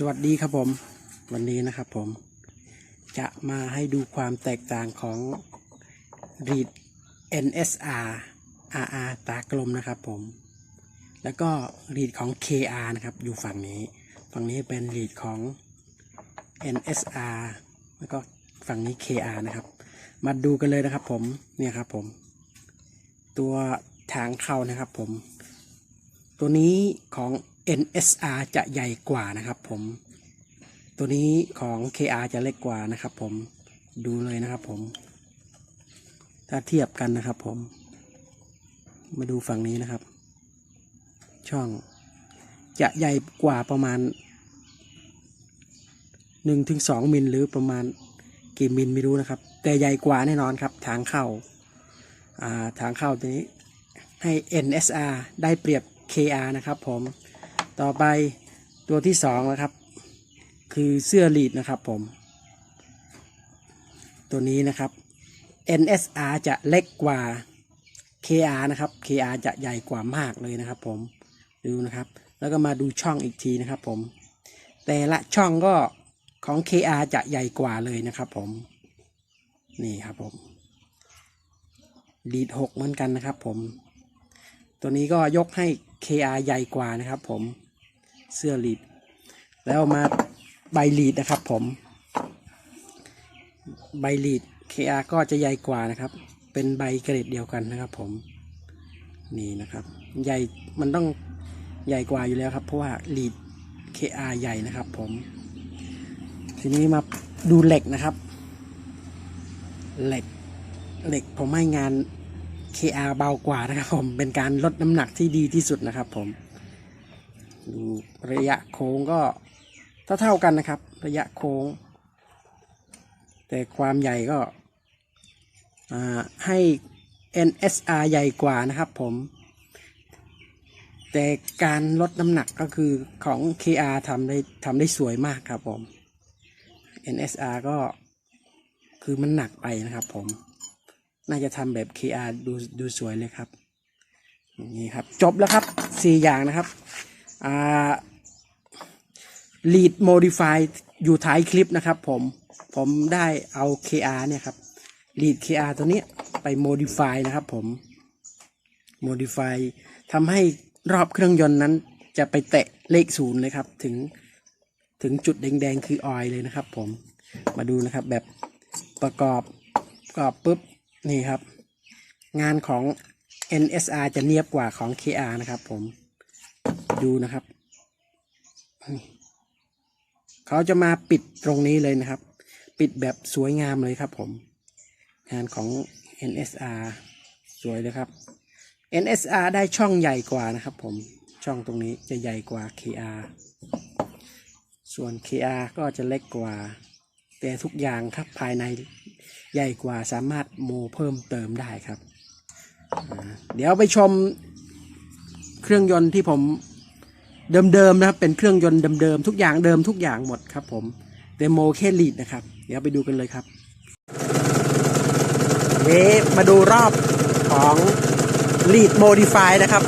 สวัสดีครับผม วันนี้นะครับผมจะมาให้ดูความแตกต่างของ read NSR RR ตากลมนะครับผม แล้วก็ read ของ KR นะครับ อยู่ฝั่งนี้ ฝั่งนี้เป็น read ของ NSR แล้วก็ฝั่งนี้ KR นะครับ มาดูกันเลยนะครับผมเนี่ยครับผม ตัวทางเข้านะครับผม ตัวนี้ของ NSR จะใหญ่กว่านะครับผม ตัวนี้ของ KR จะเล็กกว่านะครับผม ดูเลยนะครับผม ถ้าเทียบกันนะครับผม มาดูฝั่งนี้นะครับ ช่องจะใหญ่กว่าประมาณ 1-2ถึง2มิลหรือประมาณกี่มิลไม่รู้นะครับ แต่ใหญ่กว่าแน่นอนครับ ทางเข้าาทางเข้าตัวนี้ให้ NSR ได้เปรียบ KR นะครับผม ต่อไปตัวที่สองนะครับ คือเสื้อลีดนะครับผม ตัวนี้นะครับ NSR จะเล็กกว่า KR นะครับ KR จะใหญ่กว่ามากเลยนะครับผมดูนะครับ แล้วก็มาดูช่องอีกทีนะครับผม แต่ละช่องก็ของ KR จะใหญ่กว่าเลยนะครับผม นี่ครับผมลีดหกเหมือนกันนะครับผม ตัวนี้ก็ยกให้ KR ใหญ่กว่านะครับผม เสื้อลีด แล้วมาใบลีดนะครับผม ใบลีด KR ก็จะใหญ่กว่านะครับ เป็นใบเกรดเดียวกันนะครับผม นี่นะครับ ใหญ่ มันต้องใหญ่กว่าอยู่แล้วครับ เพราะว่าลีด KR ใหญ่นะครับผม ทีนี้มาดูเหล็กนะครับ เหล็ก เหล็กผมให้งาน KR เบากว่านะครับผม เป็นการลดน้ำหนักที่ดีที่สุดนะครับผม ดูระยะโค้งก็เท่าเท่ากันนะครับ ระยะโค้ง แต่ความใหญ่ก็ให้ NSR ใหญ่กว่านะครับผม แต่การลดน้ำหนักก็คือของ KR ทำได้ทำได้สวยมากครับผม NSR ก็คือมันหนักไปนะครับผม น่าจะทำแบบ KR ดูดูสวยเลยครับ นี่ครับ จบแล้วครับสี่อย่างนะครับ อ่า lead modify อยู่ท้ายคลิปนะครับผมผมได้เอา KR เนี่ยครับ lead KR ตัวนี้ไป modify นะครับผม modify ทำให้รอบเครื่องยนต์นั้นจะไปแตะเลขศูนย์เลยครับ ถึงถึงจุดแดงๆ คือออยเลยนะครับผมมาดูนะครับแบบประกอบประกอบปุ๊บ นี่ครับ งานของ NSR จะเนียบกว่าของ KR นะครับผม ดูนะครับเขาจะมาปิดตรงนี้เลยนะครับ ปิดแบบสวยงามเลยครับผม งานของ NSR สวยเลยครับ NSR ได้ช่องใหญ่กว่านะครับผมช่องตรงนี้จะใหญ่กว่า KR ส่วน KR ก็จะเล็กกว่า แต่ทุกอย่างครับภายในใหญ่กว่าสามารถโมเพิ่มเติมได้ครับ เดี๋ยวไปชมเครื่องยนต์ที่ผม เดิมๆนะครับเป็นเครื่องยนต์เดิมๆทุกอย่างเดิมทุกอย่างหมดครับผมเดโมแค่ลีดนะครับ เดี๋ยวไปดูกันเลยครับเดี๋ยวมาดูรอบของลีดโมดิฟายนะครับ